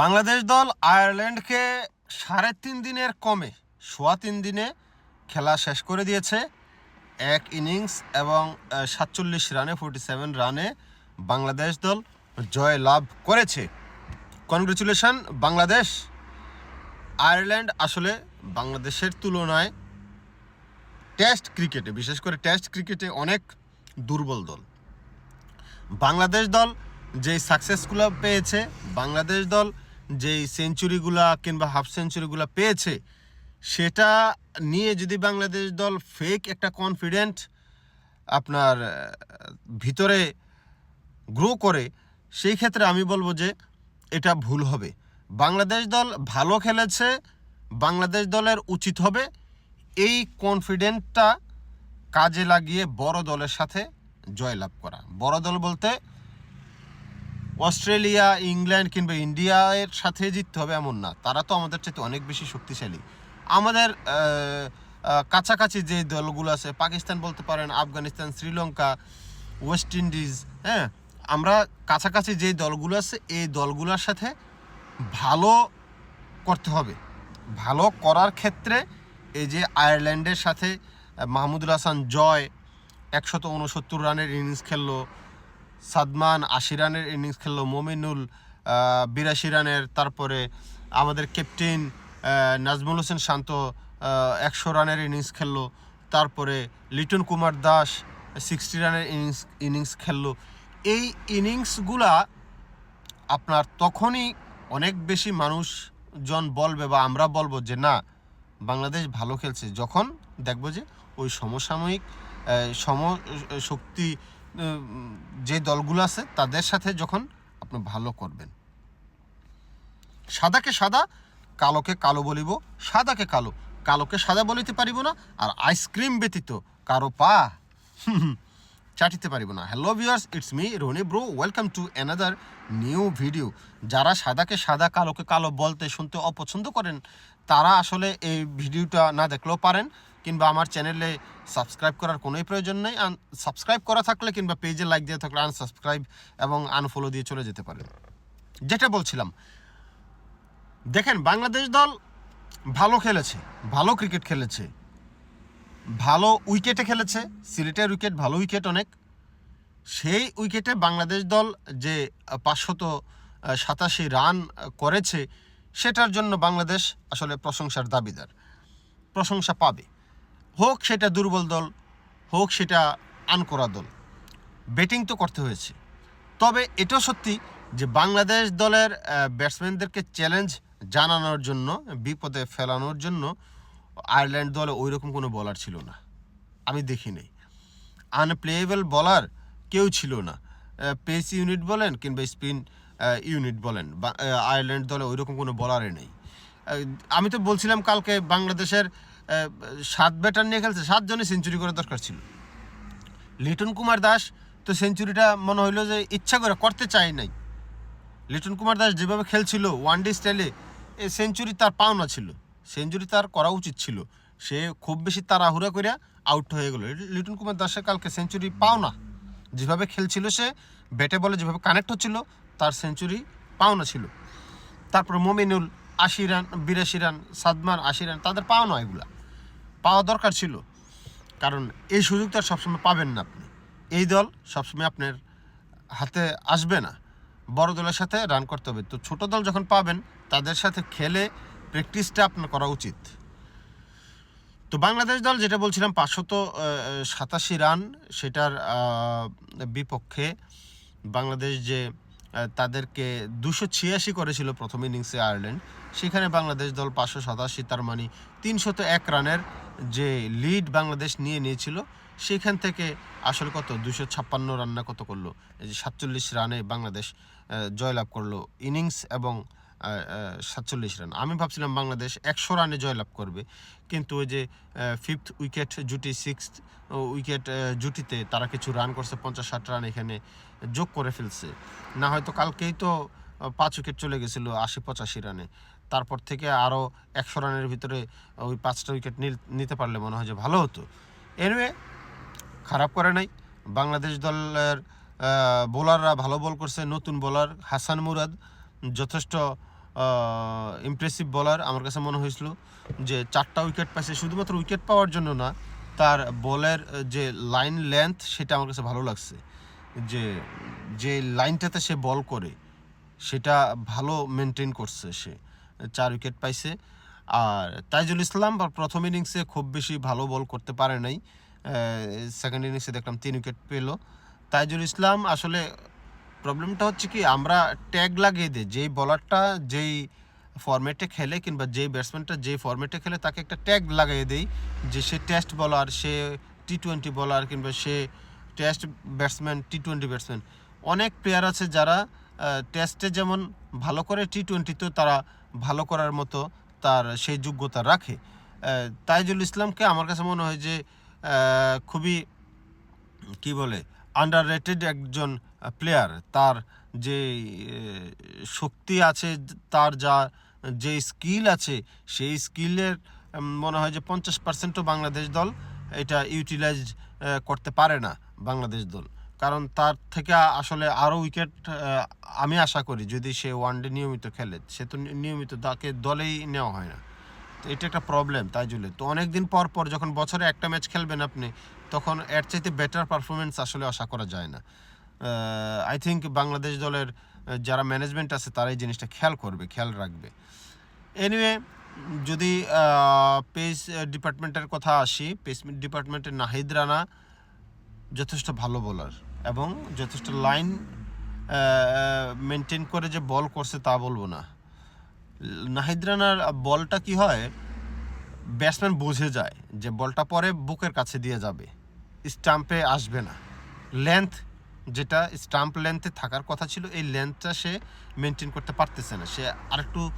বাংলাদেশ দল আয়ারল্যান্ডকে সাড়ে তিন দিনের কমে সোয়া তিন দিনে খেলা শেষ করে দিয়েছে। এক ইনিংস এবং সাতচল্লিশ রানে ফোর্টি সেভেন রানে বাংলাদেশ দল জয় লাভ করেছে। কনগ্রেচুলেশন, বাংলাদেশ। আয়ারল্যান্ড আসলে বাংলাদেশের তুলনায় টেস্ট ক্রিকেটে, বিশেষ করে টেস্ট ক্রিকেটে অনেক দুর্বল দল। বাংলাদেশ দল যেই সাকসেসগুলো পেয়েছে, বাংলাদেশ দল যেই সেঞ্চুরিগুলা কিংবা হাফ সেঞ্চুরিগুলো পেয়েছে, সেটা নিয়ে যদি বাংলাদেশ দল ফেক একটা কনফিডেন্ট আপনার ভিতরে গ্রো করে, সেই ক্ষেত্রে আমি বলব যে এটা ভুল হবে। বাংলাদেশ দল ভালো খেলেছে, বাংলাদেশ দলের উচিত হবে এই কনফিডেন্টটা কাজে লাগিয়ে বড় দলের সাথে জয়লাভ করা। বড় দল বলতে অস্ট্রেলিয়া, ইংল্যান্ড কিংবা ইন্ডিয়া এর সাথে জিততে হবে এমন না। তারা তো আমাদের চাইতে অনেক বেশি শক্তিশালী। আমাদের কাছাকাছি যে দলগুলো আছে, পাকিস্তান বলতে পারেন, আফগানিস্তান, শ্রীলঙ্কা, ওয়েস্ট ইন্ডিজ হ্যাঁ আমরা কাছাকাছি যে দলগুলো আছে, এই দলগুলোর সাথে ভালো করতে হবে। ভালো করার ক্ষেত্রে এই যে আয়ারল্যান্ডের সাথে মাহমুদুল হাসান জয়, একশত উনসত্তর রানের ইনিংস খেললো সাদমান আশি রানের ইনিংস খেললো, মমিনুল বিরাশি রানের, তারপরে আমাদের ক্যাপ্টেন নাজমুল হোসেন শান্ত একশো রানের ইনিংস খেললো, তারপরে লিটন কুমার দাস সিক্সটি রানের ইনিংস ইনিংস খেললো। এই ইনিংসগুলা আপনার তখনই অনেক বেশি মানুষজন বলবে বা আমরা বলব যে, না, বাংলাদেশ ভালো খেলছে। যখন দেখব যে ওই সমসাময়িক সম শক্তি যে দলগুলো আছে, তাদের সাথে যখন আপনি ভালো করবেন। সাদাকে সাদা, কালোকে কালো বলিব, সাদাকে কালো, কালোকে সাদা বলিতে পারিব না, আর আইসক্রিম ব্যতীত কারও পা চাটিতে পারিব না। Hello viewers it's me Rony bro welcome to another new video যারা সাদাকে সাদা, কালোকে কালো বলতে শুনতে অপছন্দ করেন, তারা আসলে এই ভিডিওটা না দেখলেও পারেন। কিংবা আমার চ্যানেলে সাবস্ক্রাইব করার কোনোই প্রয়োজন নেই। সাবস্ক্রাইব করা থাকলে কিংবা পেজে লাইক দিয়ে থাকলে আনসাবস্ক্রাইব এবং আনফলো দিয়ে চলে যেতে পারেন। যেটা বলছিলাম, দেখেন বাংলাদেশ দল ভালো খেলেছে, ভালো ক্রিকেট খেলেছে, ভালো উইকেটে খেলেছে সিলেটের উইকেট ভালো উইকেট অনেক। সেই উইকেটে বাংলাদেশ দল যে পাঁচশত সাতাশি রান করেছে, সেটার জন্য বাংলাদেশ আসলে প্রশংসার দাবিদার, প্রশংসা পাবে। হোক সেটা দুর্বল দল, হোক সেটা আনকোরা দল। ব্যাটিং তো করতে হয়েছে। তবে এটাও সত্যি যে বাংলাদেশ দলের ব্যাটসম্যানদেরকে চ্যালেঞ্জ জানানোর জন্য, বিপদে ফেলানোর জন্য আয়ারল্যান্ড দলে ওই রকম কোনো বলার ছিল না। আমি দেখি নাই। আনপ্লেয়েবল বলার কেউ ছিল না। পেস ইউনিট বলেন কিংবা স্পিন ইউনিট বলেন আয়ারল্যান্ড দলে ওই রকম কোনো বলারই নেই। আমি তো বলছিলাম কালকে বাংলাদেশের সাত ব্যাটার নিয়ে খেলছে সাতজনে সেঞ্চুরি করার দরকার ছিল। লিটন কুমার দাস তো সেঞ্চুরিটা মনে হইল যে ইচ্ছা করে করতে চাই নাই। লিটন কুমার দাস যেভাবে খেলছিল ওয়ান ডে স্টাইলে এই সেঞ্চুরি তার পাওনা ছিল। সেঞ্চুরি তার করা উচিত ছিল। সে খুব বেশি তাড়াহুড়া করে আউট হয়ে গেল। লিটন কুমার দাসের কালকে সেঞ্চুরি পাওনা। যেভাবে খেলছিল সে, ব্যাটে বলে যেভাবে কানেক্ট হচ্ছিল, তার সেঞ্চুরি পাওনা ছিল। তারপর মমিনুল আশি রান বিরাশি রান, সাদমান আশি রান তাদের পাওনা এগুলা। পাওয়া দরকার ছিল। কারণ এই সুযোগ তো আর সবসময় পাবেন না আপনি। এই দল সবসময় আপনার হাতে আসবে না। বড় দলের সাথে রান করতে হবে। তো ছোট দল যখন পাবেন, তাদের সাথে খেলে প্র্যাকটিসটা আপনার করা উচিত। তো বাংলাদেশ দল যেটা বলছিলাম, পাঁচশত সাতাশি রান সেটার বিপক্ষে বাংলাদেশ যে তাদেরকে দুশো ছিয়াশি করেছিল প্রথম ইনিংসে আয়ারল্যান্ড, সেখানে বাংলাদেশ দল পাঁচশো সাতাশি, তার মানে তিনশত এক রানের যে লিড বাংলাদেশ নিয়ে নিয়েছিল, সেখান থেকে আসলে কত? দুশো ছাপ্পান্ন রান্না কত করল? এই যে সাতচল্লিশ রানে বাংলাদেশ জয়লাভ করল ইনিংস এবং সাতচল্লিশ রান। আমি ভাবছিলাম বাংলাদেশ একশো রানে জয়লাভ করবে, কিন্তু ওই যে ফিফথ উইকেট জুটি সিক্সথ উইকেট জুটিতে তারা কিছু রান করছে, পঞ্চাশ ষাট রান এখানে যোগ করে ফেলছে। না হয়তো কালকেই তো পাঁচ উইকেট চলে গেছিল আশি পঁচাশি রানে। তারপর থেকে আরও একশো রানের ভিতরে ওই পাঁচটা উইকেট নিতে পারলে মনে হয় যে ভালো হতো। এনিওয়ে খারাপ করে নাই। বাংলাদেশ দলের বোলাররা ভালো বল করছে। নতুন বোলার হাসান মুরাদ, যথেষ্ট ইমপ্রেসিভ বলার আমার কাছে মনে হয়েছিল যে চারটা উইকেট পাইছে। শুধুমাত্র উইকেট পাওয়ার জন্য না, তার বলের যে লাইন লেন্থ সেটা আমার কাছে ভালো লাগছে। যে যে লাইনটাতে সে বল করে, সেটা ভালো মেনটেন করছে সে। চার উইকেট পাইছে। আর তাইজুল ইসলাম প্রথম ইনিংসে খুব বেশি ভালো বল করতে পারে নাই। সেকেন্ড ইনিংসে দেখলাম তিন উইকেট পেল। তাইজুল ইসলাম আসলে প্রবলেমটা হচ্ছে কি, আমরা ট্যাগ লাগিয়ে দিই। যেই বলারটা যেই ফরম্যাটে খেলে কিংবা যেই ব্যাটসম্যানটা যেই ফরম্যাটে খেলে তাকে একটা ট্যাগ লাগিয়ে দেই যে সে টেস্ট বলার সে টি টোয়েন্টি বলার কিংবা সে test batsman T twenty batsman অনেক প্লেয়ার আছে যারা টেস্টে যেমন ভালো করে টি টোয়েন্টিতেও তারা ভালো করার মতো তার সেই যোগ্যতা রাখে। তাইজুল ইসলামকে আমার কাছে মনে হয় যে খুবই, কি বলে আন্ডার রেটেড একজন প্লেয়ার তার যে শক্তি আছে, তার যা, যে স্কিল আছে, সেই স্কিলের মনে হয় যে পঞ্চাশ পার্সেন্টও বাংলাদেশ দল এটা ইউটিলাইজ করতে পারে না বাংলাদেশ দল। কারণ তার থেকে আসলে আরও উইকেট আমি আশা করি যদি সে ওয়ানডে নিয়মিত খেলে, সে তো নিয়মিত তাকে দলেই নেওয়া হয় না। তো এটা একটা প্রবলেম তাই জন্য তো অনেক দিন পর পর যখন বছরে একটা ম্যাচ খেলবেন আপনি, তখন এর চাইতে বেটার পারফরমেন্স আসলে আশা করা যায় না। আই থিঙ্ক বাংলাদেশ দলের যারা ম্যানেজমেন্ট আছে তারা এই জিনিসটা খেয়াল করবে, খেয়াল রাখবে। এনিওয়ে যদি পেস ডিপার্টমেন্টের কথা আসি পেস ডিপার্টমেন্টের নাহিদ রানা যথেষ্ট ভালো বোলার এবং যথেষ্ট লাইন মেনটেন করে যে বল করছে তা বলব না। নাহিদ রানার বলটা কি হয়? ব্যাটসম্যান বুঝে যায় যে বলটা পরে বুকের কাছে দিয়ে যাবে। স্টাম্পে আসবে না। লেন্থ যেটা স্টাম্প লেন্থে থাকার কথা ছিল, এই লেন্থটা সে মেনটেন করতে পারতেছে না। সে আরেকটু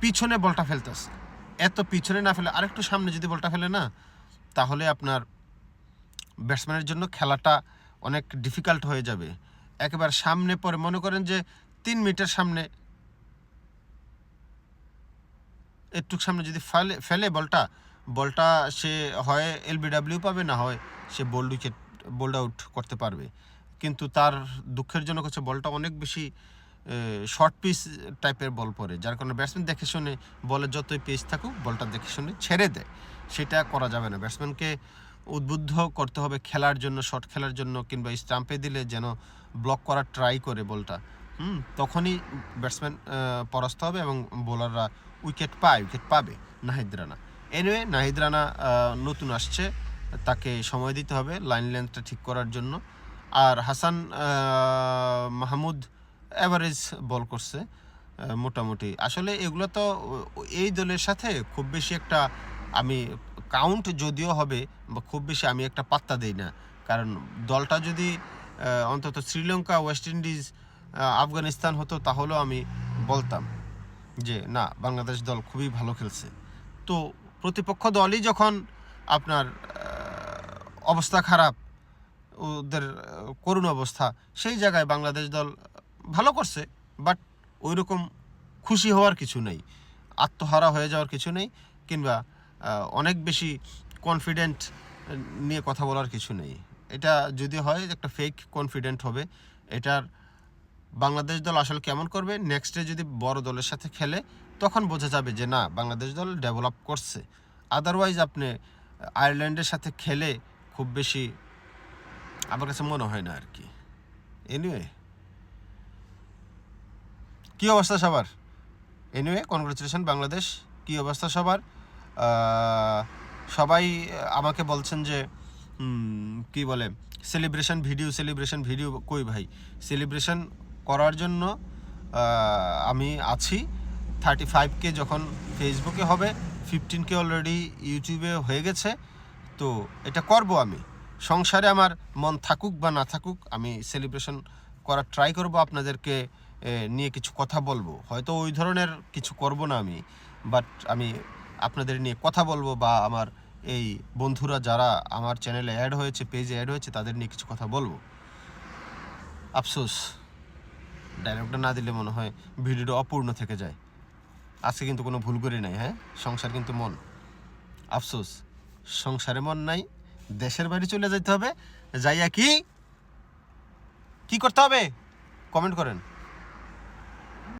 পিছনে বলটা ফেলতেছে। এত পিছনে না ফেলে, আরেকটু সামনে যদি বলটা ফেলে না, তাহলে আপনার ব্যাটসম্যানের জন্য খেলাটা অনেক ডিফিকাল্ট হয়ে যাবে। একেবারে সামনে পরে, মনে করেন যে তিন মিটার সামনে, একটু সামনে যদি ফেলে ফেলে বলটা বলটা সে হয় এলবিডাব্লিউ পাবে, না হয় সে বোল্ড উইকেট বোল্ড আউট করতে পারবে। কিন্তু তার দুঃখের জন্য হচ্ছে বলটা অনেক বেশি শর্ট পিচ টাইপের বল পড়ে। যার কারণে ব্যাটসম্যান দেখে শুনে, বলে যতই পেস থাকুক, বলটা দেখে শুনে ছেড়ে দেয়। সেটা করা যাবে না। ব্যাটসম্যানকে উদ্বুদ্ধ করতে হবে খেলার জন্য শর্ট খেলার জন্য কিংবা স্টাম্পে দিলে যেন ব্লক করার ট্রাই করে বলটা। হুম, তখনই ব্যাটসম্যান পরাস্ত হবে এবং বোলাররা উইকেট পায় উইকেট পাবে নাহিদ রানা। এনিওয়ে নাহিদ রানা নতুন আসছে, তাকে সময় দিতে হবে লাইন লেন্থটা ঠিক করার জন্য। আর হাসান মাহমুদ অ্যাভারেজ বল করছে মোটামুটি। আসলে এগুলো তো, এই দলের সাথে খুব বেশি একটা আমি কাউন্ট যদিও হবে বা খুব বেশি আমি একটা পাত্তা দেই না। কারণ দলটা যদি অন্তত শ্রীলঙ্কা, ওয়েস্ট ইন্ডিজ আফগানিস্তান হতো, তাহলেও আমি বলতাম যে, না, বাংলাদেশ দল খুবই ভালো খেলছে। তো প্রতিপক্ষ দলই যখন আপনার অবস্থা খারাপ, ওদের করুণ অবস্থা, সেই জায়গায় বাংলাদেশ দল ভালো করছে, বাট ওই রকম খুশি হওয়ার কিছু নেই, আত্মহারা হয়ে যাওয়ার কিছু নেই, কিংবা অনেক বেশি কনফিডেন্ট নিয়ে কথা বলার কিছু নেই। এটা যদি হয় একটা ফেক কনফিডেন্ট হবে, এটার বাংলাদেশ দল আসলে কেমন করবে? নেক্সটে যদি বড় দলের সাথে খেলে, তখন বোঝা যাবে যে না, বাংলাদেশ দল ডেভেলপ করছে। আদারওয়াইজ আপনি আয়ারল্যান্ডের সাথে খেলে খুব বেশি আমার কাছে মনে হয় না আর কি। এনিওয়ে কী অবস্থা সবার? Anyway congratulation Bangladesh. কী অবস্থা সবার? সবাই আমাকে বলছেন যে কি বলে সেলিব্রেশন ভিডিও সেলিব্রেশন ভিডিও কই ভাই? সেলিব্রেশন করার জন্য আমি আছি। থার্টি ফাইভকে যখন ফেসবুকে হবে ফিফটিনকে অলরেডি ইউটিউবে হয়ে গেছে। তো এটা করব আমি। সংসারে আমার মন থাকুক বা না থাকুক, আমি সেলিব্রেশন করার ট্রাই করব। আপনাদেরকে নিয়ে কিছু কথা বলব। হয়তো ওই ধরনের কিছু করব না আমি। বাট আমি আপনাদের নিয়ে কথা বলব বা আমার এই বন্ধুরা যারা আমার চ্যানেলে অ্যাড হয়েছে পেজে অ্যাড হয়েছে, তাদের নিয়ে কিছু কথা বলব। আফসোস ডায়লগটা না দিলে মনে হয় ভিডিওটা অপূর্ণ থেকে যায়। আজকে কিন্তু কোনো ভুল করি নাই হ্যাঁ? সংসার কিন্তু মন। আফসোস, সংসারে মন নাই, দেশের বাড়ি চলে যেতে হবে, যাইয়া কি? কি করতে হবে? কমেন্ট করেন।